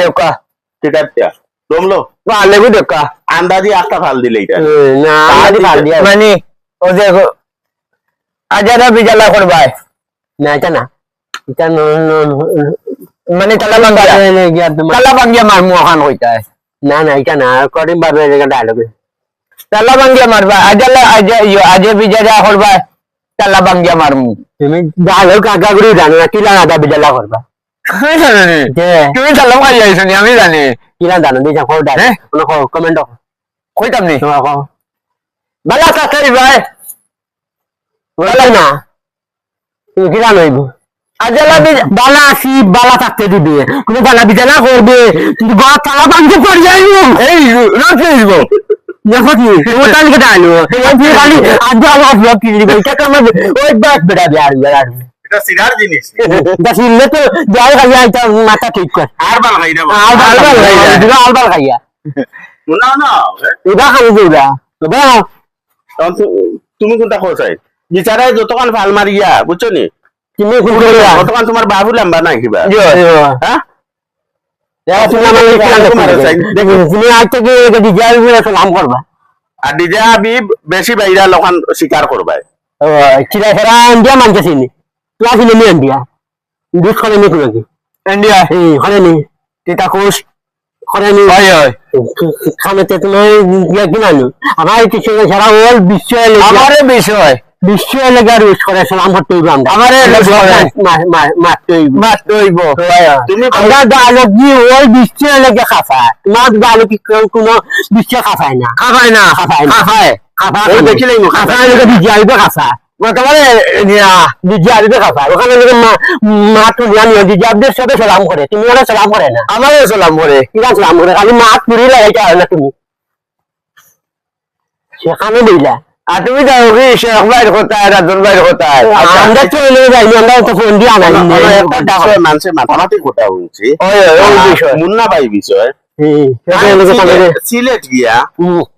দেখা ঠিক আছে। জমলো ভালো গো দেখা আন্দাজি একটা ফাল দিলে এটা না আমাদের ভালো দিয়া। মানে ও দেখো আজারা বিজালা করবাই না। এটা না এটা মানে তালা বাঙ্গিয়া তালা বাঙ্গিয়া মারমু ওখান কইতায় না না এটা না। করিম বারবে এটা ডায়লগ তালা বাঙ্গিয়া মারবা আজালা আজা ইয়ো আজে বিজারা করবাই তালা বাঙ্গিয়া মারমু তুমি ডায়লগ কাকা করে জানো না কিলা আদা বিজালা করবা আমি জানি নি। যে তুমি তালা মারি আইছো নি আমি জানি কিলা জানো দিছা কো ডায়লগ হ্যাঁ? কোন কো কমেন্ট কইতাম নি কো বালা কাকাই ভাই বলাই না তুমি কিলা নইব আজালা বিজা বালা আসি বালা থাকতে দিবে। তুমি বালা বিজালা করবে তুমি গা তালা ভাঙতে পড়ে যাইবো এই রাখে দিব দেখো কি কেটে আলো তুমি খালি আজ আলো ব্লগ কি দিবে। এটা কাম ওই বাস বেড়া বিয়ার বিয়ার এটা সিরার জিনিস। দাসিলে তো যাই খালি আইতা মাথা ঠিক কর। আর বাল খাই দেবো আলবাল খাইয়া। দিবা আলবাল খাইয়া। না না ইবা খালি দিবা তবে তুমি কোনটা খোঁজাই বিচারায় যতক্ষণ ভালো মারিয়া বুঝছ নি? তুমি কোন করিয়া ততক্ষণ তোমার বাবু লাম্বা নাই কিবা। হ্যাঁ করে আর ডিজে হাবিব বেশি বাইরা লোকান স্বীকার করবাই চিরা ফেরা ইন্ডিয়া ক্লাস ইনি ইন্ডিয়া দুধ খনে নি কুলকি ইন্ডিয়া এই খনে নি তিতা কোষ খনে নি হয় হয়। খানেতে তুমি ইয়া কিনানি আমার কিছু সারা ওয়ার্ল্ড বিশ্ব আমারে বিষয় বিশ্ব এলাকার ইউজ করে সালাম করতে হইব আমরা আমারে মারতে হইব আমরা ডায়লগ দিয়ে ওই বিশ্ব এলাকা খাফা তোমার ডায়লগ কি কোনো বিশ্ব খাফায় না না খাফায় না খায় খাফা ওই দেখিলেই মুখ খাফা এলাকা বিজি আইবে খাফা বর্তমানে নিয়া বিজি আইবে খাফা ওখানে মা তো জানি দিদি সাথে সালাম করে। তুমি ওরা সালাম করে না। আমারে সালাম করে। কিরা সালাম করে? খালি মা পুরি লাগাইতে হয় না তুমি। সেখানে দিলা আর তুমি যাও কি শেখ ভাইয়ের কোথায় রাজন ভাইয়ের কোথায়। আমরা চলে যাইনি আমরা তো ফোন দিয়ে আনাই। মানুষের মাথামাতি কোটা হচ্ছে ওই ওই, ওই বিষয়। মুন্না ভাই বিষয় সিলেট গিয়া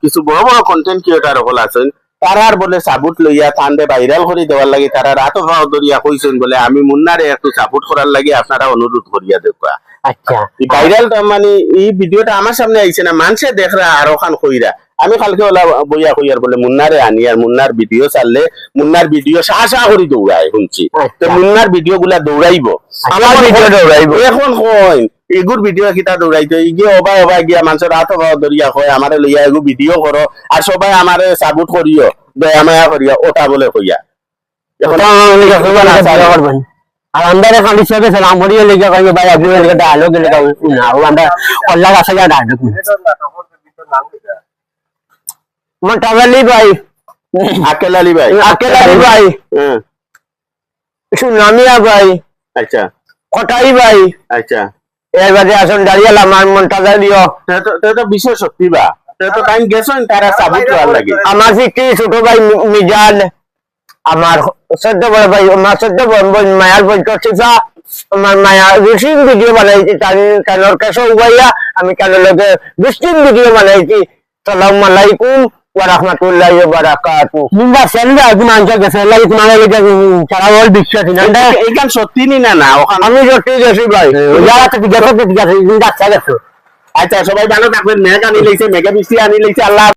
কিছু বড় বড় কন্টেন্ট ক্রিয়েটার হল আছেন। তারার বলে সাপোর্ট লইয়া তান্ডে ভাইরাল করে দেওয়ার লাগে তারা রাত ভাও দরিয়া কইছেন বলে আমি মুন্নারে একটু সাপোর্ট করার লাগে আপনারা অনুরোধ করিয়া দেখা আচ্ছা। ভাইরালটা মানে এই ভিডিওটা আমার সামনে আইছে না মানুষে দেখরা আরও কইরা আমি কালকে ওলা বইয়া কইয়ার বলে মুন্নারে আনি আর মুন্নার ভিডিও চাললে মুন্নার ভিডিও সাহা সাহা করে দৌড়ায় শুনছি। তো। মুন্নার ভিডিও গুলা দৌড়াইব আমার ভিডিও দৌড়াইব এখন কইন এগুর ভিডিও কিতা দৌড়াইতো ইগে অবা অবা গিয়া মানুষের হাত দরিয়া কয় আমারে লইয়া এগু ভিডিও করো আর সবাই আমারে সাবুট করিও দয়া মায়া করিয়া ওটা বলে কইয়া। এখন আর আমরা খালি সবে সালাম করিয়ে লেগে কইবে ভাই আপনি লেগে ডায়লগ লেগে না ও আমরা কল্লা গাছে যা ডায়লগ মন্টাভালি ভাই আকেল আলী ভাই আকেলারি ভাই সুনামিয়া ভাই আচ্ছা। কটাই ভাই আচ্ছা। এবারে আসুন দাঁড়িয়ে আমার দিও। তে বিশেষ সত্যি বা। তে টাইম গেছেন তারা সাবুট করার লাগে। আমার ফিফটি ছোট ভাই মিজান আমার চোদ্দ বড় ভাই আমার বোন মায়ার বই করছিসা আমার মায়া রিসিং ভিডিও বানাইছি কানোর কাছে উবাইয়া আমি কানোর লগে রিসিং ভিডিও বানাইছি। সালাম আলাইকুম। নিন্দা সেন্দা গুমান গেছে লাগি তোমার লেগে সারা ওয়ার্ল্ড বিশ্বাস না এইখান সত্যি নি না না ওখানে? আমি সত্যি গেছি ভাই। যারা তো গেছে গেছে গেছে। আচ্ছা সবাই ভালো থাকবেন। মেঘা আনি লইছে মেঘে বৃষ্টি আনি লইছে আল্লাহ